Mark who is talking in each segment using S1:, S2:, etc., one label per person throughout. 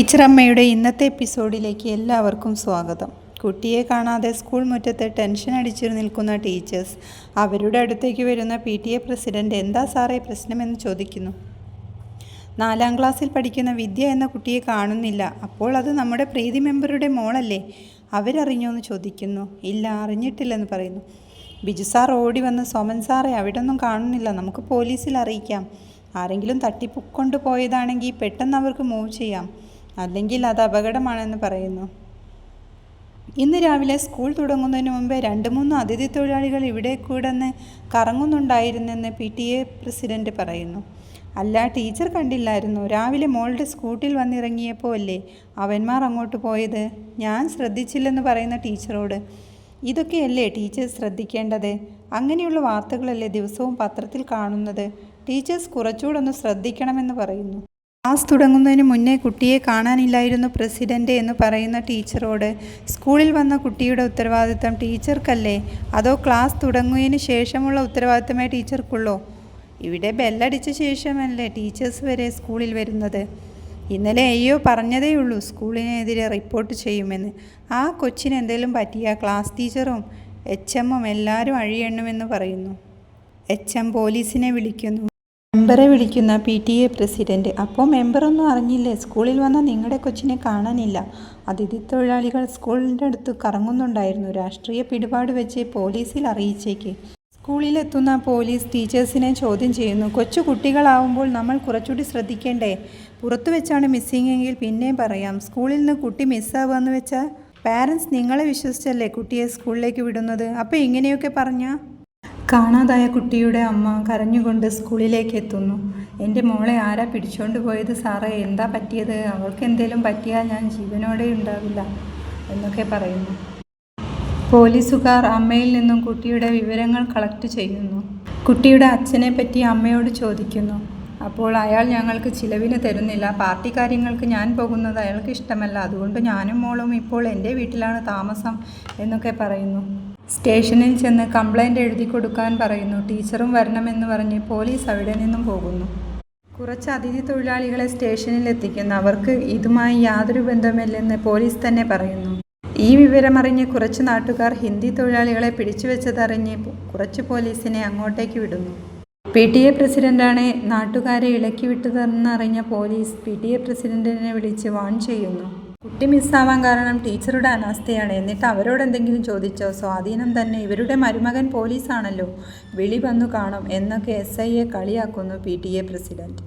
S1: ടീച്ചറമ്മയുടെ ഇന്നത്തെ എപ്പിസോഡിലേക്ക് എല്ലാവർക്കും സ്വാഗതം. കുട്ടിയെ കാണാതെ സ്കൂൾ മുറ്റത്ത് ടെൻഷൻ അടിച്ചു നിൽക്കുന്ന ടീച്ചേഴ്സ് അവരുടെ അടുത്തേക്ക് വരുന്ന പി ടി എ പ്രസിഡന്റ് എന്താ സാറേ പ്രശ്നമെന്ന് ചോദിക്കുന്നു. നാലാം ക്ലാസ്സിൽ പഠിക്കുന്ന വിദ്യ എന്ന കുട്ടിയെ കാണുന്നില്ല. അപ്പോൾ അത് നമ്മുടെ പ്രീതി മെമ്പറുടെ മോളല്ലേ? അവരറിഞ്ഞോ എന്ന് ചോദിക്കുന്നു. ഇല്ല അറിഞ്ഞിട്ടില്ലെന്ന് പറയുന്നു. ബിജു സാർ ഓടി വന്ന് സോമൻ സാറേ അവിടെ ഒന്നും കാണുന്നില്ല. നമുക്ക് പോലീസിൽ അറിയിക്കാം. ആരെങ്കിലും തട്ടിപ്പൊക്കൊണ്ട് പോയതാണെങ്കിൽ പെട്ടെന്ന് അവർക്ക് മൂവ് ചെയ്യാം. അല്ലെങ്കിൽ അത് അപകടമാണെന്ന് പറയുന്നു. ഇന്ന് രാവിലെ സ്കൂൾ തുടങ്ങുന്നതിന് മുമ്പേ രണ്ട് മൂന്ന് അതിഥി തൊഴിലാളികൾ ഇവിടെ കൂടന്ന് കറങ്ങുന്നുണ്ടായിരുന്നെന്ന് പി ടി എ പ്രസിഡന്റ് പറയുന്നു. അല്ല ടീച്ചർ കണ്ടില്ലായിരുന്നു. രാവിലെ മോളുടെ സ്കൂട്ടിൽ വന്നിറങ്ങിയപ്പോൾ അല്ലേ അവന്മാർ അങ്ങോട്ട് പോയത്? ഞാൻ ശ്രദ്ധിച്ചില്ലെന്ന് പറയുന്ന ടീച്ചറോട്. ഇതൊക്കെയല്ലേ ടീച്ചർ ശ്രദ്ധിക്കേണ്ടത്? അങ്ങനെയുള്ള വാർത്തകളല്ലേ ദിവസവും പത്രത്തിൽ കാണുന്നത്? ടീച്ചേഴ്സ് കുറച്ചുകൂടെ ഒന്ന് ശ്രദ്ധിക്കണമെന്ന് പറയുന്നു. ക്ലാസ് തുടങ്ങുന്നതിന് മുന്നേ കുട്ടിയെ കാണാനില്ലായിരുന്നു പ്രസിഡന്റ് എന്ന് പറയുന്ന ടീച്ചറോട്. സ്കൂളിൽ വന്ന കുട്ടിയുടെ ഉത്തരവാദിത്തം ടീച്ചർക്കല്ലേ? അതോ ക്ലാസ് തുടങ്ങുന്നതിന് ശേഷമുള്ള ഉത്തരവാദിത്തമേ ടീച്ചർക്കുള്ളോ? ഇവിടെ ബെല്ലടിച്ച ശേഷമല്ലേ ടീച്ചേഴ്സ് വരെ സ്കൂളിൽ വരുന്നത്? ഇന്നലെ അയ്യോ പറഞ്ഞതേ ഉള്ളൂ സ്കൂളിനെതിരെ റിപ്പോർട്ട് ചെയ്യുമെന്ന്. ആ കൊച്ചിന് എന്തെങ്കിലും പറ്റിയ ക്ലാസ് ടീച്ചറും എച്ച് എമ്മും എല്ലാവരും അഴിയണമെന്ന് പറയുന്നു. എച്ച് എം പോലീസിനെ വിളിക്കുന്നു. മെമ്പറെ വിളിക്കുന്ന പി ടി എ പ്രസിഡന്റ്. അപ്പോൾ മെമ്പറൊന്നും അറിഞ്ഞില്ലേ? സ്കൂളിൽ വന്ന നിങ്ങളുടെ കൊച്ചിനെ കാണാനില്ല. അതിഥി തൊഴിലാളികൾ സ്കൂളിന്റെ അടുത്ത് കറങ്ങുന്നുണ്ടായിരുന്നു. രാഷ്ട്രീയ പിടിപാട് വെച്ച് പോലീസിൽ അറിയിച്ചേക്ക്. സ്കൂളിലെത്തുന്ന പോലീസ് ടീച്ചേഴ്സിനെ ചോദ്യം ചെയ്യുന്നു. കൊച്ചു കുട്ടികളാവുമ്പോൾ നമ്മൾ കുറച്ചുകൂടി ശ്രദ്ധിക്കേണ്ടേ? പുറത്തു വെച്ചാണ് മിസ്സിംഗ് എങ്കിൽ പിന്നെയും പറയാം. സ്കൂളിൽ നിന്ന് കുട്ടി മിസ്സാവുകയെന്ന് വെച്ചാൽ പാരൻസ് നിങ്ങളെ വിശ്വസിച്ചല്ലേ കുട്ടിയെ സ്കൂളിലേക്ക് വിടുന്നത്? അപ്പോൾ ഇങ്ങനെയൊക്കെ പറഞ്ഞാൽ കാണാതായ കുട്ടിയുടെ അമ്മ കരഞ്ഞുകൊണ്ട് സ്കൂളിലേക്ക് എത്തുന്നു. എന്റെ മോളെ ആരാ പിടിച്ചോണ്ട് പോയത്? സാറേ എന്താ പറ്റിയത്? അവൾക്ക് എന്തെങ്കിലും പറ്റിയാൽ ഞാൻ ജീവനോടെ ഉണ്ടാവില്ല എന്നൊക്കെ പറയുന്നു. പോലീസുകാർ അമ്മയിൽ നിന്നും കുട്ടിയുടെ വിവരങ്ങൾ കളക്ട് ചെയ്യുന്നു. കുട്ടിയുടെ അച്ഛനെ പറ്റി അമ്മയോട് ചോദിക്കുന്നു. അപ്പോൾ അയാൾ ഞങ്ങൾക്ക് ചിലവിന് തരുന്നില്ല. പാർട്ടി കാര്യങ്ങൾക്ക് ഞാൻ പോകുന്നത് അയാൾക്ക് ഇഷ്ടമല്ല. അതുകൊണ്ട് ഞാനും മോളും ഇപ്പോൾ എന്റെ വീട്ടിലാണ് താമസം എന്നൊക്കെ പറയുന്നു. സ്റ്റേഷനിൽ ചെന്ന് കംപ്ലൈന്റ് എഴുതി കൊടുക്കാൻ പറയുന്നു. ടീച്ചറും വരണമെന്ന് പറഞ്ഞ് പോലീസ് അവിടെ നിന്നും പോകുന്നു. കുറച്ച് അതിഥി തൊഴിലാളികളെ സ്റ്റേഷനിൽ എത്തിക്കുന്നു. അവർക്ക് ഇതുമായി യാതൊരു ബന്ധമില്ലെന്ന് പോലീസ് തന്നെ പറയുന്നു. ഈ വിവരമറിഞ്ഞ് കുറച്ച് നാട്ടുകാർ ഹിന്ദി തൊഴിലാളികളെ പിടിച്ചുവെച്ചതറിഞ്ഞ് കുറച്ച് പോലീസിനെ അങ്ങോട്ടേക്ക് വിടുന്നു. പി ടി എ പ്രസിഡന്റാണ് നാട്ടുകാരെ ഇളക്കി വിട്ടതെന്നറിഞ്ഞ പോലീസ് പി ടി എ പ്രസിഡന്റിനെ വിളിച്ച് വാൺ ചെയ്യുന്നു. കുട്ടി മിസ്സാവാൻ കാരണം ടീച്ചറുടെ അനാസ്ഥയാണ്. എന്നിട്ട് അവരോട് എന്തെങ്കിലും ചോദിച്ചോ? സ്വാധീനം തന്നെ ഇവരുടെ മരുമകൻ പോലീസാണല്ലോ. വിളി വന്നു കാണും എന്നൊക്കെ എസ് ഐയെ കളിയാക്കുന്നു പി ടി എ പ്രസിഡന്റ്.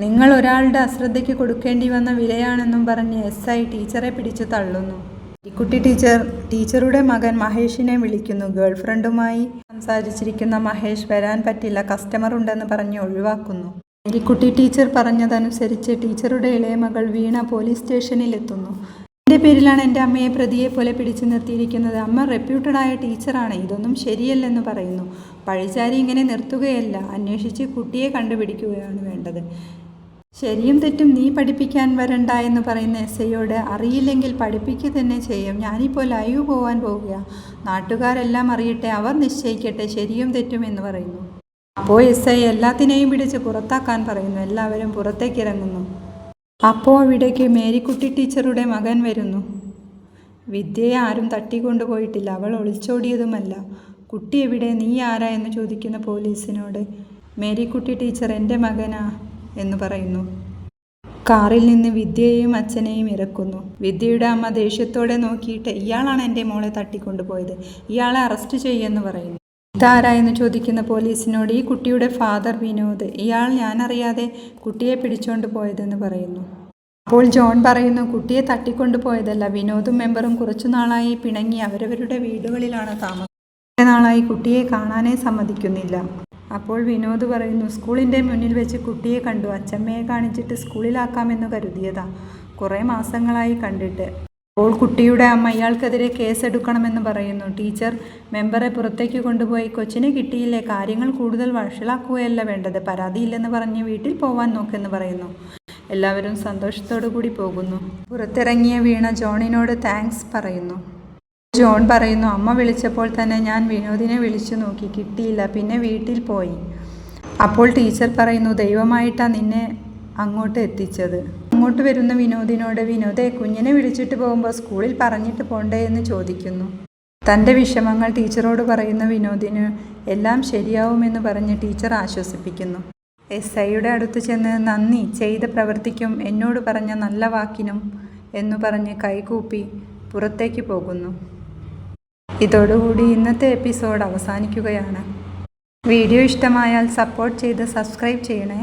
S1: നിങ്ങൾ ഒരാളുടെ അശ്രദ്ധയ്ക്ക് കൊടുക്കേണ്ടി വന്ന വിലയാണെന്നും പറഞ്ഞ് എസ് ഐ ടീച്ചറെ പിടിച്ചു തള്ളുന്നു. ഇക്കുട്ടി ടീച്ചർ ടീച്ചറുടെ മകൻ മഹേഷിനെ വിളിക്കുന്നു. ഗേൾഫ്രണ്ടുമായി സംസാരിച്ചിരിക്കുന്ന മഹേഷ് വരാൻ പറ്റില്ല. കസ്റ്റമർ ഉണ്ടെന്ന് പറഞ്ഞ് ഒഴിവാക്കുന്നു. മേരിക്കുട്ടി ടീച്ചർ പറഞ്ഞതനുസരിച്ച് ടീച്ചറുടെ ഇളയ മകൾ വീണ പോലീസ് സ്റ്റേഷനിൽ എത്തുന്നു എന്റെ പേരിലാണ് എന്റെ അമ്മയെ പ്രതിയെ പോലെ പിടിച്ചു നിർത്തിയിരിക്കുന്നത്. അമ്മ റെപ്യൂട്ടഡായ ടീച്ചറാണ്. ഇതൊന്നും ശരിയല്ലെന്ന് പറയുന്നു. പഴിചാരി ഇങ്ങനെ നിർത്തുകയല്ല. അന്വേഷിച്ച് കുട്ടിയെ കണ്ടുപിടിക്കുകയാണ് വേണ്ടത്. ശരിയും തെറ്റും നീ പഠിപ്പിക്കാൻ വരണ്ട എന്ന് പറയുന്ന എസ് ഐയോട് അറിയില്ലെങ്കിൽ പഠിപ്പിക്കുക തന്നെ ചെയ്യും. ഞാനിപ്പോൾ ലൈവ് പോകാൻ പോവുക നാട്ടുകാരെല്ലാം അറിയട്ടെ. അവർ നിശ്ചയിക്കട്ടെ. ശരിയും തെറ്റും എന്ന് പറയുന്നു. അപ്പോൾ എസ് ഐ എല്ലാത്തിനെയും പിടിച്ച് പുറത്താക്കാൻ പറയുന്നു. എല്ലാവരും പുറത്തേക്ക് ഇറങ്ങുന്നു. അപ്പോൾ അവിടേക്ക് മേരിക്കുട്ടി ടീച്ചറുടെ മകൻ വരുന്നു. വിദ്യയെ ആരും തട്ടിക്കൊണ്ടുപോയിട്ടില്ല അവൾ ഒളിച്ചോടിയതുമല്ല. കുട്ടി എവിടെ? നീ ആരാ എന്ന് ചോദിക്കുന്ന പോലീസിനോട് മേരിക്കുട്ടി ടീച്ചർ എന്റെ മകനാ എന്ന് പറയുന്നു. കാറിൽ നിന്ന് വിദ്യയെയും അച്ഛനെയും ഇറക്കുന്നു. വിദ്യയുടെ അമ്മ ദേഷ്യത്തോടെ നോക്കിയിട്ട് ഇയാളാണ് എന്റെ മോളെ തട്ടിക്കൊണ്ടുപോയത് ഇയാളെ അറസ്റ്റ് ചെയ്യുമെന്ന് പറയുന്നു. ഇതാരാ എന്ന് ചോദിക്കുന്ന പോലീസിനോട് ഈ കുട്ടിയുടെ ഫാദർ വിനോദ് ഇയാൾ ഞാനറിയാതെ കുട്ടിയെ പിടിച്ചോണ്ട് പോയതെന്ന് പറയുന്നു. അപ്പോൾ ജോൺ പറയുന്നു കുട്ടിയെ തട്ടിക്കൊണ്ടു പോയതല്ല വിനോദും മെമ്പറും കുറച്ചു നാളായി പിണങ്ങി അവരവരുടെ വീടുകളിലാണ് താമസം കുറേ നാളായി കുട്ടിയെ കാണാനേ സമ്മതിക്കുന്നില്ല. അപ്പോൾ വിനോദ് പറയുന്നു സ്കൂളിന്റെ മുന്നിൽ വെച്ച് കുട്ടിയെ കണ്ടു. അച്ചമ്മയെ കാണിച്ചിട്ട് സ്കൂളിലാക്കാമെന്ന് കരുതിയതാ. കുറേ മാസങ്ങളായി കണ്ടിട്ട്. അപ്പോൾ കുട്ടിയുടെ അമ്മ ഇയാൾക്കെതിരെ കേസെടുക്കണമെന്ന് പറയുന്നു. ടീച്ചർ മെമ്പറെ പുറത്തേക്ക് കൊണ്ടുപോയി. കൊച്ചിനെ കിട്ടിയില്ലേ? കാര്യങ്ങൾ കൂടുതൽ വഷളാക്കുകയല്ല വേണ്ടത്. പരാതിയില്ലെന്ന് പറഞ്ഞ് വീട്ടിൽ പോവാൻ നോക്കെന്ന് പറയുന്നു. എല്ലാവരും സന്തോഷത്തോടു കൂടി പോകുന്നു. പുറത്തിറങ്ങിയ വീണ ജോണിനോട് താങ്ക്സ് പറയുന്നു. ജോൺ പറയുന്നു അമ്മ വിളിച്ചപ്പോൾ തന്നെ ഞാൻ വിനോദിനെ വിളിച്ചു നോക്കി. കിട്ടിയില്ല. പിന്നെ വീട്ടിൽ പോയി. അപ്പോൾ ടീച്ചർ പറയുന്നു ദൈവമായിട്ടാണ് നിന്നെ അങ്ങോട്ട് എത്തിച്ചത്. അങ്ങോട്ട് വരുന്ന വിനോദിനോട് വിനോദെ കുഞ്ഞിനെ വിളിച്ചിട്ട് പോകുമ്പോൾ സ്കൂളിൽ പറഞ്ഞിട്ട് പോണ്ടേ എന്ന് ചോദിക്കുന്നു. തന്റെ വിഷമങ്ങൾ ടീച്ചറോട് പറയുന്ന വിനോദിന് എല്ലാം ശരിയാവുമെന്ന് പറഞ്ഞ് ടീച്ചർ ആശ്വസിപ്പിക്കുന്നു. എസ് ഐയുടെ അടുത്ത് ചെന്ന് നന്ദി ചെയ്ത പ്രവൃത്തിക്കും എന്നോട് പറഞ്ഞ നല്ല വാക്കിനും എന്ന് പറഞ്ഞ് കൈകൂപ്പി പുറത്തേക്ക് പോകുന്നു. ഇതോടുകൂടി ഇന്നത്തെ എപ്പിസോഡ് അവസാനിക്കുകയാണ്. വീഡിയോ ഇഷ്ടമായാൽ സപ്പോർട്ട് ചെയ്ത് സബ്സ്ക്രൈബ് ചെയ്യണേ.